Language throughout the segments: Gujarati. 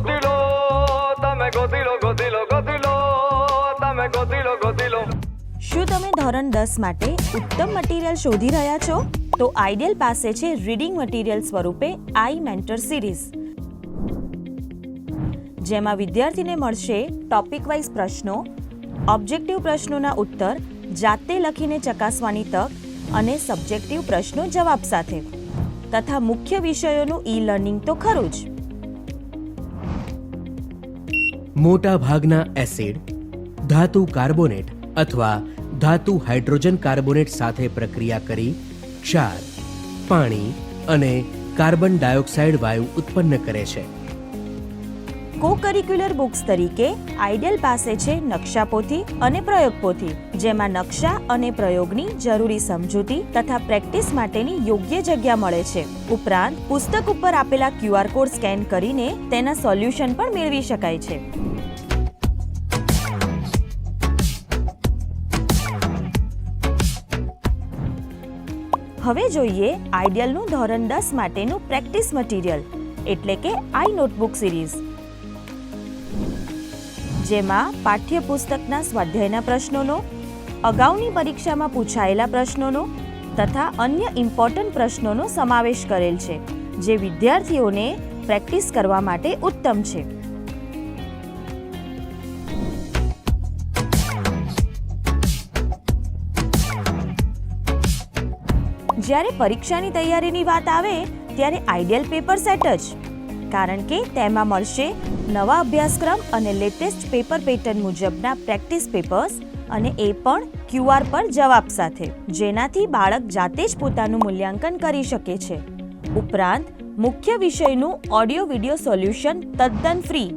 ગોતી તમે ગોતી લો ગોતી લો ગોતી લો તમે ગોતી લો શું તમે ધોરણ દસ માટે ઉત્તમ મટીરિયલ શોધી રહ્યા છો? તો આઈડિયલ પાસે છે રીડિંગ મટીરીયલ સ્વરૂપે આઈ મેન્ટર સિરીઝ. જેમાં વિદ્યાર્થીને મળશે ટોપિક વાઇઝ પ્રશ્નો, ઓબ્જેક્ટિવ પ્રશ્નોના ઉત્તર, જાતે લખીને ચકાસવાની તક અને સબ્જેક્ટિવ પ્રશ્નો જવાબ સાથે. તથા મુખ્ય વિષયોનું ઈ લર્નિંગ તો ખરું જ. મોટા ભાગના એસિડ, ધાતુ કાર્બોનેટ અથવા ધાતુ હાઇડ્રોજન કાર્બોનેટ સાથે પ્રક્રિયા કરી ક્ષાર, પાણી અને કાર્બન ડાયોક્સાઇડ વાયુ ઉત્પન્ન કરે છે. કોકરિક્યુલર બુક્સ તરીકે આઈડિયલ પાસે છે નકશા પોથી અને પ્રયોગ પોથી જેમાં નકશા અને પ્રયોગની જરૂરી સમજૂતી તથા પ્રેક્ટિસ માટેની યોગ્ય જગ્યા મળે છે. ઉપરાંત, પુસ્તક ઉપર આપેલા ક્યુઆર કોડ સ્કેન કરીને તેના સોલ્યુશન પણ મેળવી શકાય છે. હવે જોઈએ આઈડિયલનું ધોરણ દસ માટેનું પ્રેક્ટિસ મટીરિયલ, એટલે કે આઈ નોટબુક સિરીઝ. જેમાં પાઠ્યપુસ્તકના સ્વાધ્યાયના પ્રશ્નોનો, અગાઉની પરીક્ષામાં પૂછાયેલા પ્રશ્નોનો તથા અન્ય ઇમ્પોર્ટન્ટ પ્રશ્નોનો સમાવેશ કરેલ છે, જે વિદ્યાર્થીઓને પ્રેક્ટિસ કરવા માટે ઉત્તમ છે. જ્યારે પરીક્ષાની તૈયારીની વાત આવે, ત્યારે આઈડિયલ પેપર સેટ જ. કારણ કે તેમાં મળશે નવા અભ્યાસક્રમ અને લેટેસ્ટ પેપર પેટર્ન મુજબના પ્રેક્ટિસ પેપર્સ અને એ પણ ક્યુઆર પર જવાબ સાથે. જેનાથી બાળક જાતે જ પોતાનું મૂલ્યાંકન કરી શકે છે. ઉપરાંત, મુખ્ય વિષયનું ઓડિયો વિડિયો સોલ્યુશન તદ્દન ફ્રી.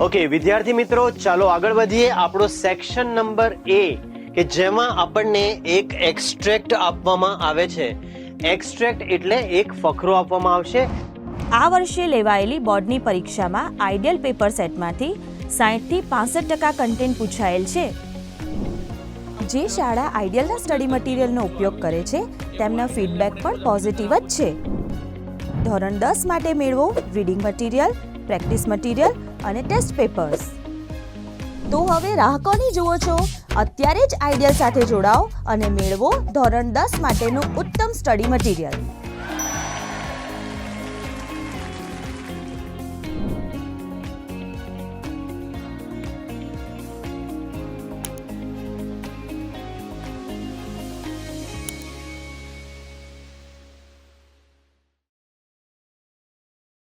ઓકે, વિદ્યાર્થી મિત્રો, ચાલો આગળ વધીએ આપણો સેક્શન નંબર એ. કે જેમાં આપણને એક એક્સ્ટ્રેક્ટ આપવામાં આવે છે. એક્સ્ટ્રેક્ટ એટલે એક ફકરો આપવામાં આવશે. આ વર્ષે લેવાયેલી બોર્ડની પરીક્ષામાં આઈડિયલ પેપર સેટમાંથી સાહીઠથી પાસઠ ટકા કન્ટેન્ટ પૂછાયેલ છે. જે શાળા આઈડિયલના સ્ટડી મટીરિયલનો ઉપયોગ કરે છે, તેમના ફીડબેક પણ પોઝિટિવ જ છે. ધોરણ દસ માટે મેળવો રીડિંગ મટીરિયલ, પ્રેક્ટિસ મટીરિયલ અને ટેસ્ટ પેપર્સ. તો હવે રાહ કોની જુઓ છો. અત્યારે જ આઈડિયલ સાથે જોડાઓ અને મેળવો ધોરણ દસ માટેનું ઉત્તમ સ્ટડી મટીરિયલ.